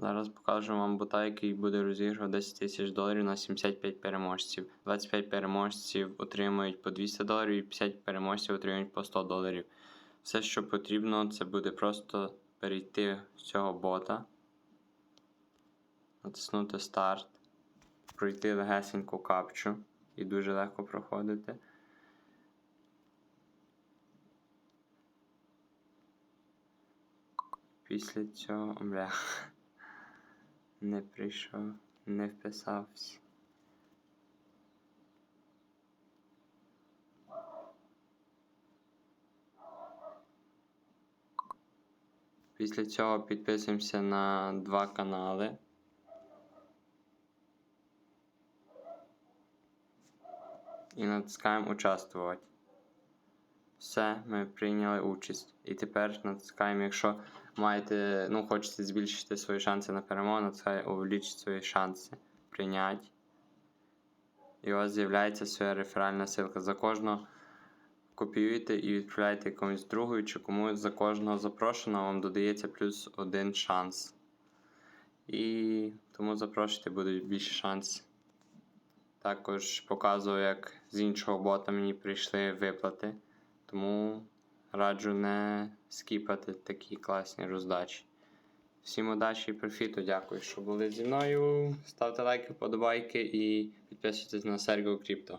Зараз покажу вам бота, який буде розігрувати 10 тисяч доларів на 75 переможців. 25 переможців отримують по 200 доларів і 50 переможців отримують по 100 доларів. Все, що потрібно, це буде просто перейти з цього бота, натиснути старт, пройти легесеньку капчу і дуже легко проходити. Після цього, бля, не прийшов, не вписався. Після цього підписуємося на два канали. І натискаємо участвувати. Все, ми прийняли участь. І тепер натискаємо, якщо маєте, ну, хочете збільшити свої шанси на перемогу, натискаємо увеличити свої шанси прийняти. І у вас з'являється своя реферальна ссылка. За кожного копіюєте і відправляєте комусь другою, чи комусь за кожного запрошеного вам додається плюс один шанс. І тому запрошуйте, будуть більше шансів. Також показував, як з іншого бота мені прийшли виплати. Тому раджу не скіпати такі класні роздачі. Всім удачі і профіту, дякую, що були зі мною. Ставте лайки, вподобайки і підписуйтесь на Серго Crypto.